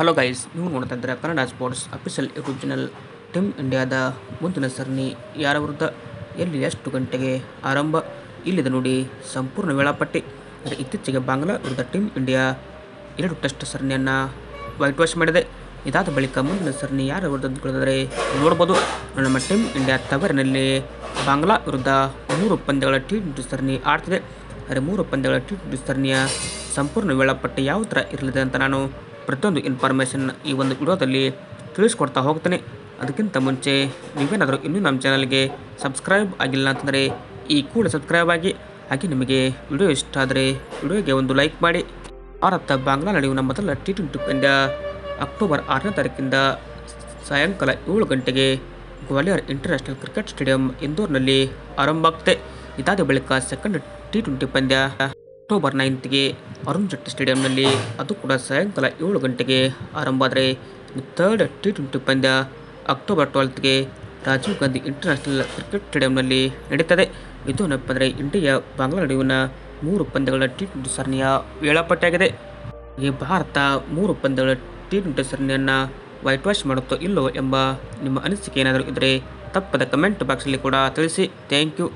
Hello guys ನೀವು ನೋಡ್ತಾ ಇದ್ದೀರಾ Kannada sports official YouTube team ಇಂಡಿಯಾದ ಮುಂದಿನ ಸರಣಿ ಯಾರ ವಿರುದ್ಧ ಎಲ್ಲಿ ಎಷ್ಟು ಗಂಟೆಗೆ ಆರಂಭ? ಇಲ್ಲಿದೆ ನೋಡಿ ಸಂಪೂರ್ಣ ವೇಳಾಪಟ್ಟಿ. ಅಂದರೆ ಇತ್ತೀಚೆಗೆ ಬಾಂಗ್ಲಾ ವಿರುದ್ಧ ಟೀಮ್ ಇಂಡಿಯಾ ಎರಡು ಟೆಸ್ಟ್ ಸರಣಿಯನ್ನು ವೈಟ್ ವಾಶ್ ಮಾಡಿದೆ. ಇದಾದ ಬಳಿಕ ಮುಂದಿನ ಸರಣಿ ಯಾರ ವಿರುದ್ಧ ಅಂತ ಕೇಳಿದರೆ ನೋಡ್ಬೋದು. ನಮ್ಮ ಟೀಮ್ ಇಂಡಿಯಾ ತವರಿನಲ್ಲಿ ಬಾಂಗ್ಲಾ ವಿರುದ್ಧ ಮೂರು ಪಂದ್ಯಗಳ ಟಿ ಟ್ವೆಂಟಿ ಸರಣಿ ಆಡ್ತಿದೆ. ಆದರೆ ಮೂರು ಪಂದ್ಯಗಳ ಟಿ ಟ್ವೆಂಟಿ ಸರಣಿಯ ಸಂಪೂರ್ಣ ವೇಳಾಪಟ್ಟಿ ಯಾವ ಥರ ಇರಲಿದೆ ಅಂತ ನಾನು ಪ್ರತಿಯೊಂದು ಇನ್ಫಾರ್ಮೇಷನ್ ಈ ಒಂದು ವಿಡಿಯೋದಲ್ಲಿ ತಿಳಿಸ್ಕೊಡ್ತಾ ಹೋಗ್ತೇನೆ. ಅದಕ್ಕಿಂತ ಮುಂಚೆ, ನೀವೇನಾದರೂ ಇನ್ನೂ ನಮ್ಮ ಚಾನಲ್ಗೆ ಸಬ್ಸ್ಕ್ರೈಬ್ ಆಗಿಲ್ಲ ಅಂತಂದರೆ, ಈ ಕೂಡ ಸಬ್ಸ್ಕ್ರೈಬ್ ಆಗಿ, ಹಾಗೆ ನಿಮಗೆ ವಿಡಿಯೋ ಇಷ್ಟ ಆದರೆ ವಿಡಿಯೋಗೆ ಒಂದು ಲೈಕ್ ಮಾಡಿ. ಭಾರತ ಬಾಂಗ್ಲಾ ನಡೆಯುವ ಮೊದಲ ಟಿ ಟ್ವೆಂಟಿ ಪಂದ್ಯ ಅಕ್ಟೋಬರ್ ಆರನೇ ತಾರೀಕಿಂದ ಸಾಯಂಕಾಲ ಏಳು ಗಂಟೆಗೆ ಗ್ವಾಲಿಯರ್ ಇಂಟರ್ನ್ಯಾಷನಲ್ ಕ್ರಿಕೆಟ್ ಸ್ಟೇಡಿಯಂ ಇಂದೋರ್ನಲ್ಲಿ ಆರಂಭ ಆಗುತ್ತೆ ಇದಾದ ಬಳಿಕ ಸೆಕೆಂಡ್ ಟಿ ಟ್ವೆಂಟಿ ಪಂದ್ಯ ಅಕ್ಟೋಬರ್ ನೈನ್ತ್ಗೆ ಅರುಣ್ ಜೇಟ್ಲಿ ಸ್ಟೇಡಿಯಂನಲ್ಲಿ ಅದು ಕೂಡ ಸಾಯಂಕಾಲ ಏಳು ಗಂಟೆಗೆ ಆರಂಭ ಆದರೆ ಥರ್ಡ್ ಟಿ ಟ್ವೆಂಟಿ ಪಂದ್ಯ ಅಕ್ಟೋಬರ್ ಟ್ವೆಲ್ತ್ಗೆ ರಾಜೀವ್ ಗಾಂಧಿ ಇಂಟರ್ನ್ಯಾಷನಲ್ ಕ್ರಿಕೆಟ್ ಸ್ಟೇಡಿಯಂನಲ್ಲಿ ನಡೀತದೆ. ಇದು ಏನಪ್ಪ ಅಂದರೆ ಇಂಡಿಯಾ ಬಾಂಗ್ಲಾ ನಡುವಿನ ಮೂರು ಪಂದ್ಯಗಳ ಟಿ ಟ್ವೆಂಟಿ ಸರಣಿಯ ವೇಳಾಪಟ್ಟಿಯಾಗಿದೆ. ಈ ಭಾರತ ಮೂರು ಪಂದ್ಯಗಳ ಟಿ ಟ್ವೆಂಟಿ ಸರಣಿಯನ್ನು ವೈಟ್ ವಾಶ್ ಮಾಡುತ್ತೋ ಇಲ್ಲೋ ಎಂಬ ನಿಮ್ಮ ಅನಿಸಿಕೆ ಏನಾದರೂ ಇದ್ದರೆ ತಪ್ಪದ ಕಮೆಂಟ್ ಬಾಕ್ಸಲ್ಲಿ ಕೂಡ ತಿಳಿಸಿ. Thank you